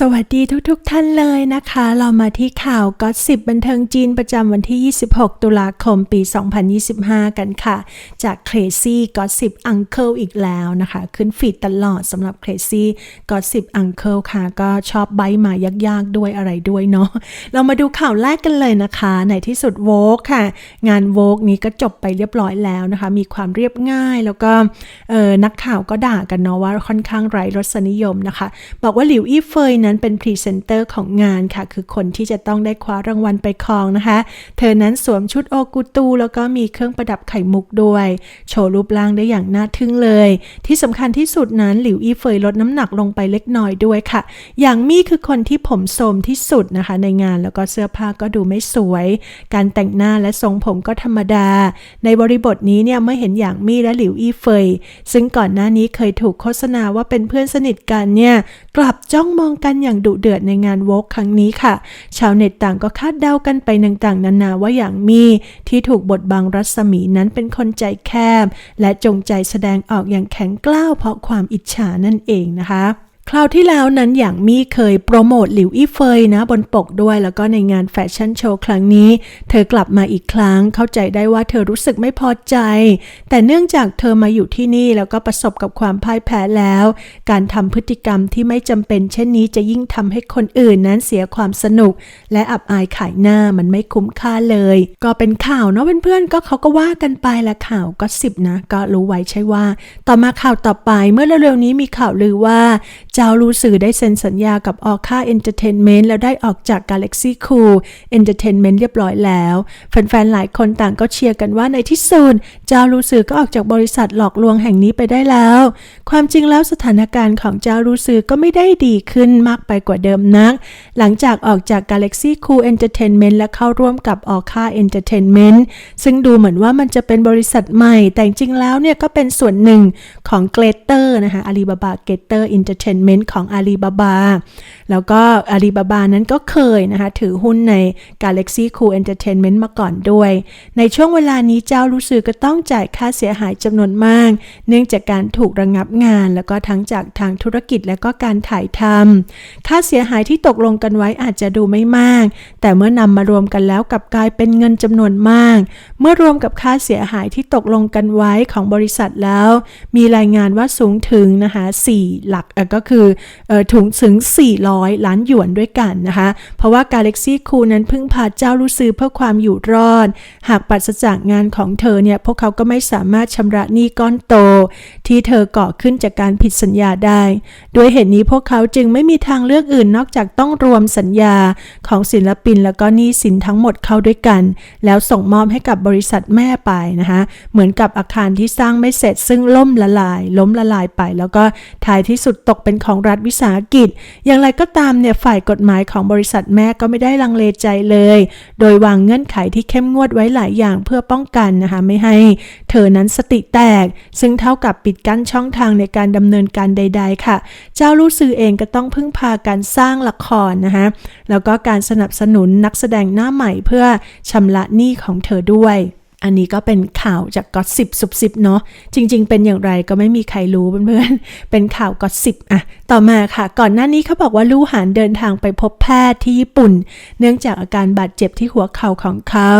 สวัสดีทุกๆทท่านเลยนะคะ เรามาที่ข่าวก็สิบบันเทิงจีนประจำวันที่ 26 ตุลาคมปี 2025 กันค่ะ จาก Crazy Gossip Uncle อีกแล้วนะคะ ขึ้นฟีดตลอดสำหรับ Crazy Gossip Uncle ค่ะ ก็ชอบใบมายากๆด้วยอะไรด้วยเนาะเรามาดูข่าวแรกกันเลยนะคะในที่สุดโวกค่ะ งานโวกนี้ก็จบไปเรียบร้อยแล้วนะคะ มีความเรียบง่ายแล้วก็นักข่าวก็ด่ากันเนาะว่าค่อนข้างไร้รสนิยมนะคะ บอกว่าหลิวอี้เฟยนั้นเป็นพรีเซนเตอร์ของงานค่ะ คือคนที่จะต้องได้คว้ารางวัลไปครองนะคะ เธอนั้นสวมชุดโอกุตู แล้วก็มีเครื่องประดับไข่มุกด้วย โชว์รูปร่างได้อย่างน่าทึ่งเลย ที่สำคัญที่สุดนั้นหลิวอี้เฟยลดน้ำหนักลงไปเล็กน้อยด้วยค่ะ อย่างมี่คือคนที่ผมโทรมที่สุดนะคะ ในงานแล้วก็เสื้อผ้าก็ดูไม่สวย การแต่งหน้าและทรงผมก็ธรรมดา ในบริบทนี้เนี่ยเมื่อเห็นอย่างมี่และหลิวอี้เฟย ซึ่งก่อนหน้านี้เคยถูกโฆษณาว่าเป็นเพื่อนสนิทกันเนี่ยกลับจ้องมองกันอย่างดุเดือดในงานโวกครั้งนี้ค่ะ ชาวเน็ตต่างก็คาดเดากันไปต่างๆ นานาว่าอย่างมีที่ถูกบทบังรัศมีนั้นเป็นคนใจแคบ และจงใจแสดงออกอย่างแข็งกล้าวเพราะความอิจฉานั่นเองนะคะ คราวที่แล้วนั้นอย่างมี่เคยโปรโมทหลิวอี้เฟยนะบนปกด้วย แล้วก็ในงานแฟชั่นโชว์ครั้งนี้ เธอกลับมาอีกครั้ง เข้าใจได้ว่าเธอรู้สึกไม่พอใจ แต่เนื่องจากเธอมาอยู่ที่นี่แล้วก็ประสบกับความพ่ายแพ้แล้ว การทำพฤติกรรมที่ไม่จำเป็น เช่นนี้จะยิ่งทำให้คนอื่นนั้นเสียความสนุก และอับอายขายหน้ามันไม่คุ้มค่าเลย ก็เป็นข่าวเนาะเพื่อนๆก็เขาก็ว่ากันไปละข่าวก็สิบนะ ก็รู้ไว้ใช่ว่า ต่อมาข่าวต่อไปเมื่อเร็วๆนี้มีข่าวลือว่าเจ้ารู้สื่อได้เซ็นสัญญากับออค่าเอนเตอร์เทนเมนต์แล้วได้ออกจาก Galaxy Cool Entertainment เรียบร้อยแล้ว แฟนๆ หลายคนต่างก็เชียร์กันว่าในที่สุดเจ้ารู้สื่อก็ออกจากบริษัทหลอกลวงแห่งนี้ไปได้แล้ว ความจริงแล้วสถานการณ์ของเจ้ารู้สื่อก็ไม่ได้ดีขึ้นมากไปกว่าเดิมนัก หลังจากออกจาก Galaxy Cool Entertainment และเข้าร่วมกับออค่า Entertainment ซึ่งดูเหมือนว่ามันจะเป็นบริษัทใหม่ แต่จริงแล้วเนี่ยก็เป็นส่วนหนึ่งของเกรเตอร์นะคะอาลีบาบาเกเตอร์อินเตอร์เทนเมนต์ของอาลีบาบาแล้วก็อาลีบาบานั้นก็เคยนะคะ ถือหุ้นใน Galaxy Cool Entertainment มาก่อนด้วย ในช่วงเวลานี้เจ้ารู้สึกก็ต้องจ่ายค่าเสียหายจำนวนมาก เนื่องจากการถูกระงงับงาน แล้วก็ทั้งจากทางธุรกิจและก็การถ่ายทำค่าเสียหายที่ตกลงกันไว้อาจจะดูไม่มาก แต่เมื่อนำมารวมกันแล้วกับกลายเป็นเงินจำนวนมาก เมื่อรวมกับค่าเสียหายที่ตกลงกันไว้ของบริษัทแล้ว มีรายงานว่าสูงถึงนะคะ4หลักก็คือเอ่อถึงถึง 400 ล้านหยวนด้วยกันนะคะ เพราะว่า Galaxy Cool นั้นพึ่งพาเจ้ารู้ซื้อเพื่อความอยู่รอด หากปราศจากงานของเธอเนี่ย พวกเขาก็ไม่สามารถชำระหนี้ก้อนโต ที่เธอก่อขึ้นจากการผิดสัญญาได้ ด้วยเหตุนี้พวกเขาจึงไม่มีทางเลือกอื่นนอกจากต้องรวมสัญญาของศิลปินแล้วก็หนี้สินทั้งหมดเข้าด้วยกัน แล้วส่งมอบให้กับบริษัทแม่ไปนะคะ เหมือนกับอาคารที่สร้างไม่เสร็จซึ่งล่มละลาย ล้มละลายไป แล้วก็ท้ายที่สุดตกเป็นของรัฐวิสาหกิจ อย่างไรก็ตามเนี่ยฝ่ายกฎหมายของบริษัทแม่ก็ไม่ได้ลังเลใจเลย โดยวางเงื่อนไขที่เข้มงวดไว้หลายอย่างเพื่อป้องกันนะคะไม่ให้เธอนั้นสติแตก ซึ่งเท่ากับปิดกั้นช่องทางในการดำเนินการใด ๆ ค่ะ เจ้ารู้สื่อเองก็ต้องพึ่งพาการสร้างละครนะคะแล้วก็การสนับสนุนนักแสดงหน้าใหม่เพื่อชำระหนี้ของเธอด้วย อันนี้ก็เป็นข่าวจากก็อตสิบสุบสิบเนาะจริง ๆ เป็นอย่างไรก็ไม่มีใครรู้เพื่อนๆเป็นข่าวก็อตสิบอะต่อมาค่ะ ก่อนหน้านี้เขาบอกว่าลู่หานเดินทางไปพบแพทย์ที่ญี่ปุ่น เนื่องจากอาการบาดเจ็บที่หัวเข่าของเขา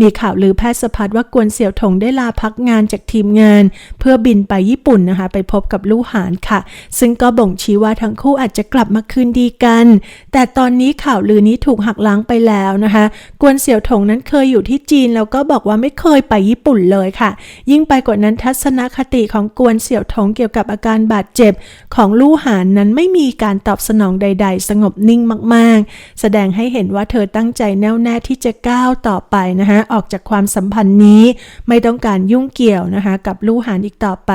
มีข่าวลือแพทย์สะพัดว่ากวนเสี่ยวถงได้ลาพักงานจากทีมงาน เพื่อบินไปญี่ปุ่นนะคะ ไปพบกับลู่หานค่ะ ซึ่งก็บ่งชี้ว่าทั้งคู่อาจจะกลับมาคืนดีกัน แต่ตอนนี้ข่าวลือนี้ถูกหักล้างไปแล้วนะคะ กวนเสี่ยวถงนั้นเคยอยู่ที่จีนแล้วก็บอกว่าไม่เคยไปญี่ปุ่นเลยค่ะ ยิ่งไปกว่านั้นทัศนคติของกวนเสี่ยวถงเกี่ยวกับอาการบาดเจ็บ ของลู่หานนั้นไม่มีการตอบสนองใด ๆ สงบนิ่งมาก ๆ แสดงให้เห็นว่าเธอตั้งใจแน่วแน่ที่จะก้าวต่อไปนะคะออกจากความสัมพันธ์นี้ ไม่ต้องการยุ่งเกี่ยวนะคะกับลู่หานอีกต่อไป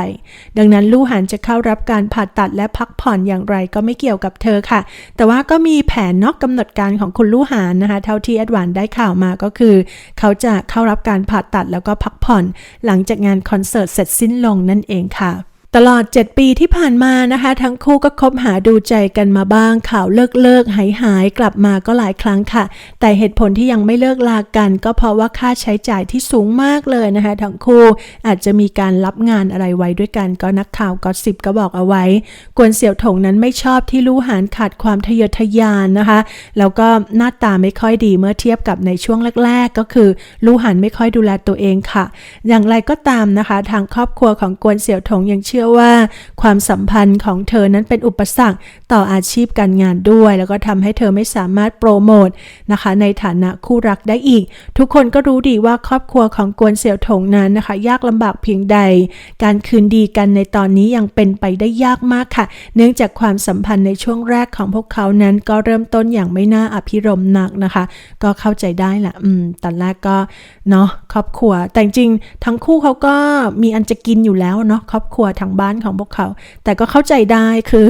ดังนั้นลู่หานจะเข้ารับการผ่าตัดและพักผ่อนอย่างไรก็ไม่เกี่ยวกับเธอค่ะ แต่ว่าก็มีแผนนอกกำหนดการของคุณลู่หานนะคะเท่าที่แอดวานได้ข่าวมาก็คือ เขาจะเข้ารับการผ่าตัดแล้วก็พักผ่อน หลังจากงานคอนเสิร์ตเสร็จสิ้นลงนั่นเองค่ะ ตลอด 7 ปีที่ผ่านมานะคะ ทั้งคู่ก็คบหาดูใจกันมาบ้าง ข่าวเลิกเลิกหายหายกลับมาก็หลายครั้งค่ะ แต่เหตุผลที่ยังไม่เลิกลากัน ก็เพราะว่าค่าใช้จ่ายที่สูงมากเลยนะคะ ทั้งคู่อาจจะมีการรับงานอะไรไว้ด้วยกันก็นักข่าวก็สิบก็บอกเอาไว้ กวนเสี่ยวถงนั้นไม่ชอบที่ลู่หานขาดความทะเยอทะยานนะคะ แล้วก็หน้าตาไม่ค่อยดีเมื่อเทียบกับในช่วงแรก ๆ ก็คือลู่หานไม่ค่อยดูแลตัวเองค่ะ อย่างไรก็ตามนะคะ ทางครอบครัวของกวนเสี่ยวถงยังเชื่อว่าความสัมพันธ์ของเธอนั้นเป็นอุปสรรคต่ออาชีพการงานด้วย แล้วก็ทำให้เธอไม่สามารถโปรโมทนะคะ ในฐานะคู่รักได้อีก ทุกคนก็รู้ดีว่าครอบครัวของกวนเสี่ยวถงนั้นนะคะ ยากลำบากเพียงใด การคืนดีกันในตอนนี้ยังเป็นไปได้ยากมากค่ะ เนื่องจากความสัมพันธ์ในช่วงแรกของพวกเขานั้นก็เริ่มต้นอย่างไม่น่าอภิรมนักนะคะ ก็เข้าใจได้แหละอืมตอนแรกก็เนาะครอบครัวแต่จริงทั้งคู่เขาก็มีอันจะกินอยู่แล้วเนาะครอบครัวทั้งางบ้านของพวกเขา แต่ก็เข้าใจได้คือ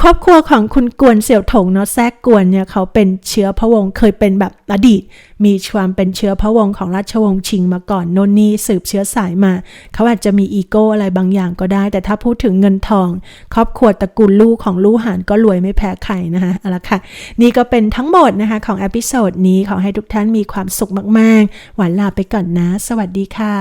ครอบครัวของคุณกวนเสี่ยวถงเนาะแทรกกวนเนี่ยเขาเป็นเชื้อพระวงศ์เคยเป็นแบบอดีต มีความเป็นเชื้อพระวงศ์ของราชวงศ์ชิงมาก่อนโนนนี่สืบเชื้อสายมา เขาอาจจะมีอีโก้อะไรบางอย่างก็ได้ แต่ถ้าพูดถึงเงินทอง ครอบครัวตระกูลลูกของลู่หานก็รวยไม่แพ้ใครนะคะเอาละค่ะ นี่ก็เป็นทั้งหมดนะคะของอพิโซดนี้ขอให้ทุกท่านมีความสุขมากๆ หวานลาไปก่อนนะ สวัสดีค่ะ